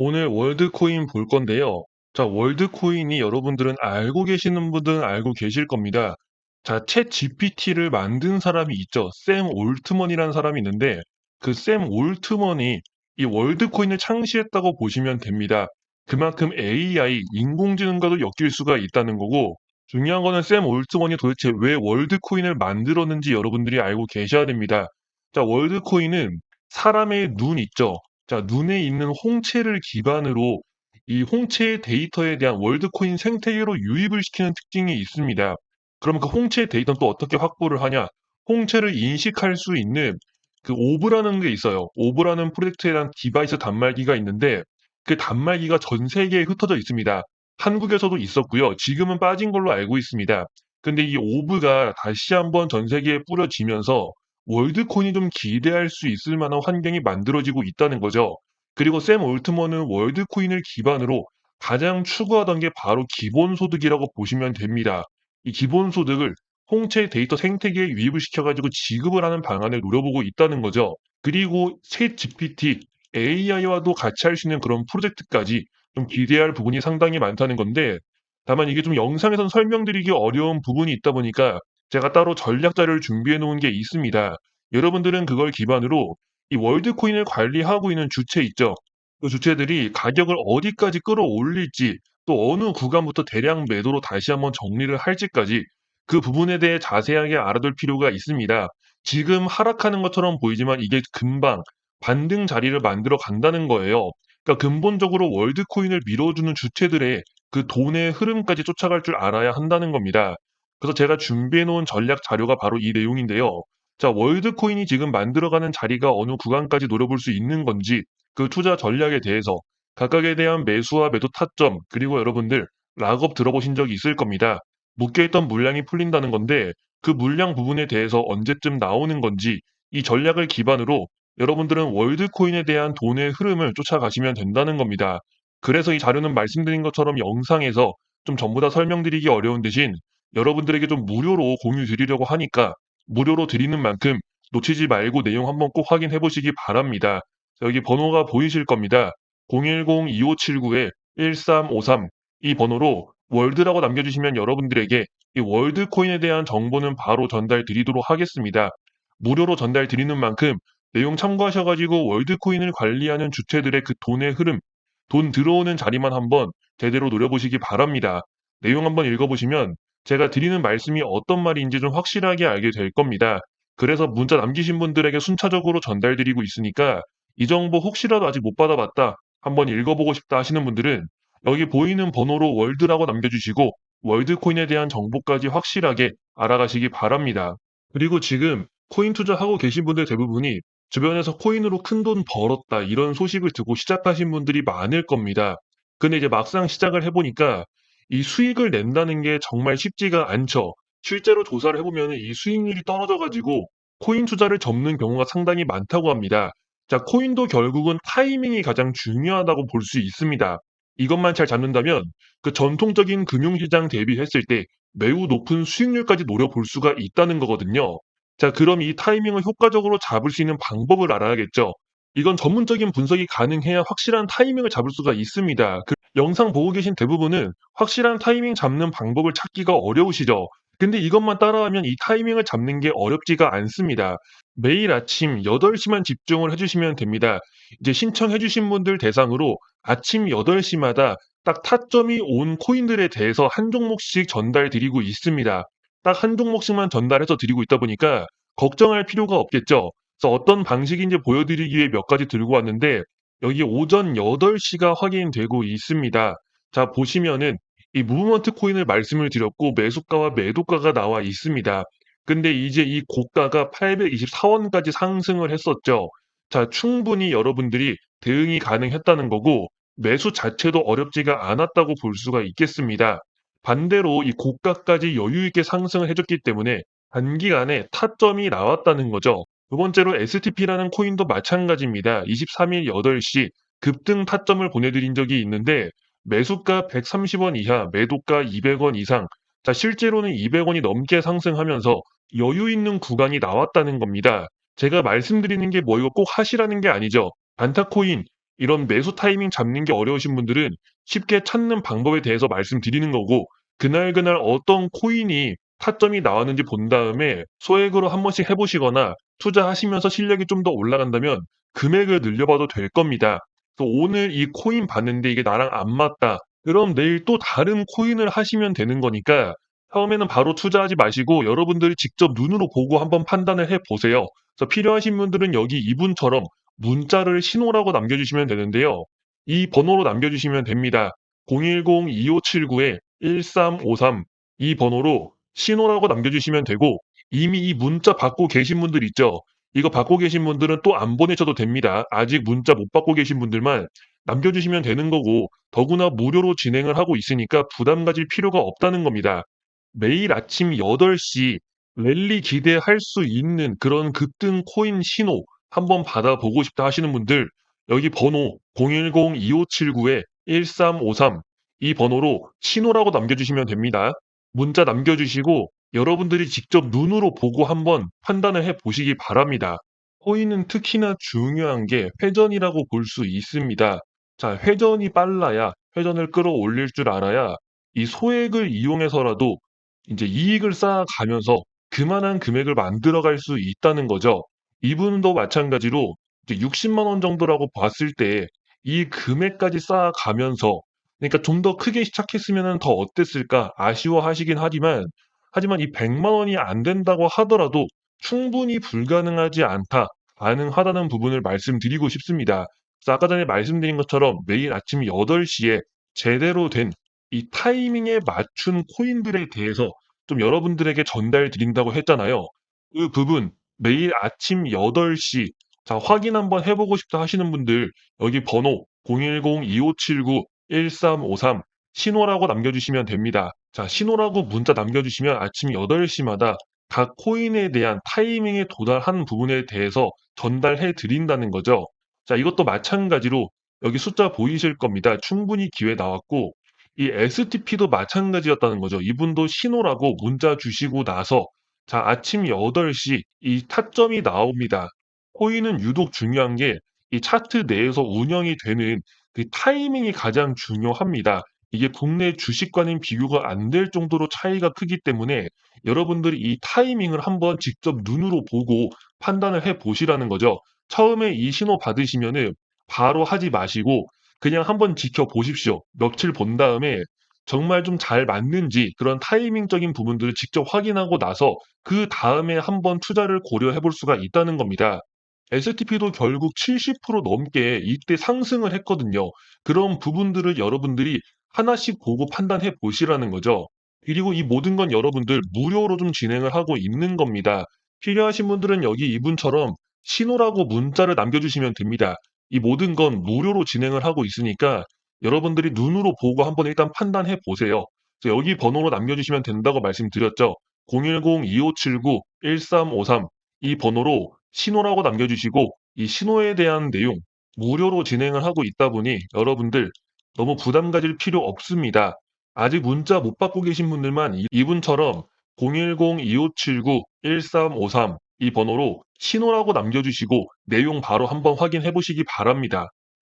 오늘 월드코인 볼 건데요. 자, 월드코인이 여러분들은 알고 계시는 분들은 알고 계실 겁니다. 자, 챗 GPT를 만든 사람이 있죠. 샘 올트먼이라는 사람이 있는데 그 샘 올트먼이 이 월드코인을 창시했다고 보시면 됩니다. 그만큼 AI, 인공지능과도 엮일 수가 있다는 거고 중요한 거는 샘 올트먼이 도대체 왜 월드코인을 만들었는지 여러분들이 알고 계셔야 됩니다. 자, 월드코인은 사람의 눈 있죠. 자, 눈에 있는 홍채를 기반으로 이 홍채의 데이터에 대한 월드코인 생태계로 유입을 시키는 특징이 있습니다. 그러면 그 홍채 데이터는 또 어떻게 확보를 하냐? 홍채를 인식할 수 있는 그 오브라는 게 있어요. 오브라는 프로젝트에 대한 디바이스 단말기가 있는데 그 단말기가 전 세계에 흩어져 있습니다. 한국에서도 있었고요. 지금은 빠진 걸로 알고 있습니다. 근데 이 오브가 다시 한번 전 세계에 뿌려지면서 월드코인이 좀 기대할 수 있을 만한 환경이 만들어지고 있다는 거죠. 그리고 샘 올트먼은 월드코인을 기반으로 가장 추구하던 게 바로 기본소득이라고 보시면 됩니다. 이 기본소득을 홍채 데이터 생태계에 유입을 시켜가지고 지급을 하는 방안을 노려보고 있다는 거죠. 그리고 챗 GPT, AI와도 같이 할 수 있는 그런 프로젝트까지 좀 기대할 부분이 상당히 많다는 건데, 다만 이게 좀 영상에선 설명드리기 어려운 부분이 있다 보니까 제가 따로 전략 자료를 준비해 놓은 게 있습니다. 여러분들은 그걸 기반으로 이 월드코인을 관리하고 있는 주체 있죠. 그 주체들이 가격을 어디까지 끌어올릴지 또 어느 구간부터 대량 매도로 다시 한번 정리를 할지까지 그 부분에 대해 자세하게 알아둘 필요가 있습니다. 지금 하락하는 것처럼 보이지만 이게 금방 반등 자리를 만들어 간다는 거예요. 그러니까 근본적으로 월드코인을 밀어주는 주체들의 그 돈의 흐름까지 쫓아갈 줄 알아야 한다는 겁니다. 그래서 제가 준비해 놓은 전략 자료가 바로 이 내용인데요. 자, 월드코인이 지금 만들어가는 자리가 어느 구간까지 노려볼 수 있는 건지 그 투자 전략에 대해서 각각에 대한 매수와 매도 타점 그리고 여러분들 락업 들어보신 적이 있을 겁니다. 묶여있던 물량이 풀린다는 건데 그 물량 부분에 대해서 언제쯤 나오는 건지 이 전략을 기반으로 여러분들은 월드코인에 대한 돈의 흐름을 쫓아가시면 된다는 겁니다. 그래서 이 자료는 말씀드린 것처럼 영상에서 좀 전부 다 설명드리기 어려운 대신 여러분들에게 좀 무료로 공유 드리려고 하니까 무료로 드리는 만큼 놓치지 말고 내용 한번 꼭 확인해 보시기 바랍니다. 자, 여기 번호가 보이실 겁니다. 010-2579-1353 이 번호로 월드라고 남겨주시면 여러분들에게 이 월드코인에 대한 정보는 바로 전달 드리도록 하겠습니다. 무료로 전달 드리는 만큼 내용 참고하셔가지고 월드코인을 관리하는 주체들의 그 돈의 흐름, 돈 들어오는 자리만 한번 제대로 노려보시기 바랍니다. 내용 한번 읽어보시면 제가 드리는 말씀이 어떤 말인지 좀 확실하게 알게 될 겁니다. 그래서 문자 남기신 분들에게 순차적으로 전달드리고 있으니까 이 정보 혹시라도 아직 못 받아봤다, 한번 읽어보고 싶다 하시는 분들은 여기 보이는 번호로 월드라고 남겨주시고 월드코인에 대한 정보까지 확실하게 알아가시기 바랍니다. 그리고 지금 코인 투자하고 계신 분들 대부분이 주변에서 코인으로 큰 돈 벌었다 이런 소식을 듣고 시작하신 분들이 많을 겁니다. 근데 이제 막상 시작을 해보니까 이 수익을 낸다는 게 정말 쉽지가 않죠. 실제로 조사를 해보면 이 수익률이 떨어져가지고 코인 투자를 접는 경우가 상당히 많다고 합니다. 자, 코인도 결국은 타이밍이 가장 중요하다고 볼 수 있습니다. 이것만 잘 잡는다면 그 전통적인 금융시장 대비했을 때 매우 높은 수익률까지 노려볼 수가 있다는 거거든요. 자, 그럼 이 타이밍을 효과적으로 잡을 수 있는 방법을 알아야겠죠. 이건 전문적인 분석이 가능해야 확실한 타이밍을 잡을 수가 있습니다. 그 영상 보고 계신 대부분은 확실한 타이밍 잡는 방법을 찾기가 어려우시죠. 근데 이것만 따라하면 이 타이밍을 잡는 게 어렵지가 않습니다. 매일 아침 8시만 집중을 해주시면 됩니다. 이제 신청해주신 분들 대상으로 아침 8시마다 딱 타점이 온 코인들에 대해서 한 종목씩 전달 드리고 있습니다. 딱 한 종목씩만 전달해서 드리고 있다 보니까 걱정할 필요가 없겠죠. 그래서 어떤 방식인지 보여드리기 위해 몇 가지 들고 왔는데 여기 오전 8시가 확인되고 있습니다. 자, 보시면은 이 무브먼트 코인을 말씀을 드렸고 매수가와 매도가가 나와 있습니다. 근데 이제 이 고가가 824원까지 상승을 했었죠. 자, 충분히 여러분들이 대응이 가능했다는 거고 매수 자체도 어렵지가 않았다고 볼 수가 있겠습니다. 반대로 이 고가까지 여유 있게 상승을 해줬기 때문에 단기간에 타점이 나왔다는 거죠. 두 번째로 STP라는 코인도 마찬가지입니다. 23일 8시 급등 타점을 보내드린 적이 있는데 매수가 130원 이하, 매도가 200원 이상. 자, 실제로는 200원이 넘게 상승하면서 여유 있는 구간이 나왔다는 겁니다. 제가 말씀드리는 게 뭐 이거 꼭 하시라는 게 아니죠. 단타코인 이런 매수 타이밍 잡는 게 어려우신 분들은 쉽게 찾는 방법에 대해서 말씀드리는 거고 그날 그날 어떤 코인이 타점이 나왔는지 본 다음에 소액으로 한 번씩 해보시거나 투자하시면서 실력이 좀 더 올라간다면 금액을 늘려봐도 될 겁니다. 오늘 이 코인 봤는데 이게 나랑 안 맞다. 그럼 내일 또 다른 코인을 하시면 되는 거니까 처음에는 바로 투자하지 마시고 여러분들이 직접 눈으로 보고 한번 판단을 해 보세요. 그래서 필요하신 분들은 여기 이분처럼 문자를 신호라고 남겨주시면 되는데요. 이 번호로 남겨주시면 됩니다. 010-2579-1353 이 번호로 신호라고 남겨주시면 되고 이미 이 문자 받고 계신 분들 있죠. 이거 받고 계신 분들은 또 안 보내셔도 됩니다. 아직 문자 못 받고 계신 분들만 남겨주시면 되는 거고 더구나 무료로 진행을 하고 있으니까 부담 가질 필요가 없다는 겁니다. 매일 아침 8시 랠리 기대할 수 있는 그런 급등 코인 신호 한번 받아보고 싶다 하시는 분들 여기 번호 010-2579-1353 이 번호로 신호라고 남겨주시면 됩니다. 문자 남겨주시고 여러분들이 직접 눈으로 보고 한번 판단을 해 보시기 바랍니다. 코인은 특히나 중요한 게 회전이라고 볼 수 있습니다. 자, 회전이 빨라야 회전을 끌어올릴 줄 알아야 이 소액을 이용해서라도 이제 이익을 쌓아가면서 그만한 금액을 만들어갈 수 있다는 거죠. 이분도 마찬가지로 이제 60만 원 정도라고 봤을 때 이 금액까지 쌓아가면서 그러니까 좀 더 크게 시작했으면 더 어땠을까 아쉬워하시긴 하지만 하지만 이 100만 원이 안 된다고 하더라도 충분히 불가능하지 않다, 가능하다는 부분을 말씀드리고 싶습니다. 그래서 아까 전에 말씀드린 것처럼 매일 아침 8시에 제대로 된 이 타이밍에 맞춘 코인들에 대해서 좀 여러분들에게 전달 드린다고 했잖아요. 그 부분 매일 아침 8시 자, 확인 한번 해보고 싶다 하시는 분들 여기 번호 010-2579-1353 신호라고 남겨주시면 됩니다. 자, 신호라고 문자 남겨주시면 아침 8시마다 각 코인에 대한 타이밍에 도달하는 부분에 대해서 전달해 드린다는 거죠. 자, 이것도 마찬가지로 여기 숫자 보이실 겁니다. 충분히 기회 나왔고 이 STP도 마찬가지였다는 거죠. 이분도 신호라고 문자 주시고 나서 자, 아침 8시 이 타점이 나옵니다. 코인은 유독 중요한 게 이 차트 내에서 운영이 되는 그 타이밍이 가장 중요합니다. 이게 국내 주식과는 비교가 안 될 정도로 차이가 크기 때문에 여러분들이 이 타이밍을 한번 직접 눈으로 보고 판단을 해 보시라는 거죠. 처음에 이 신호 받으시면은 바로 하지 마시고 그냥 한번 지켜보십시오. 며칠 본 다음에 정말 좀 잘 맞는지 그런 타이밍적인 부분들을 직접 확인하고 나서 그 다음에 한번 투자를 고려해 볼 수가 있다는 겁니다. STP도 결국 70% 넘게 이때 상승을 했거든요. 그런 부분들을 여러분들이 하나씩 보고 판단해 보시라는 거죠. 그리고 이 모든 건 여러분들 무료로 좀 진행을 하고 있는 겁니다. 필요하신 분들은 여기 이분처럼 신호라고 문자를 남겨주시면 됩니다. 이 모든 건 무료로 진행을 하고 있으니까 여러분들이 눈으로 보고 한번 일단 판단해 보세요. 여기 번호로 남겨주시면 된다고 말씀드렸죠. 010-2579-1353 이 번호로 신호라고 남겨주시고 이 신호에 대한 내용 무료로 진행을 하고 있다 보니 여러분들 너무 부담 가질 필요 없습니다. 아직 문자 못 받고 계신 분들만 이- 이분처럼 010-2579-1353 이 번호로 신호라고 남겨주시고 내용 바로 한번 확인해 보시기 바랍니다.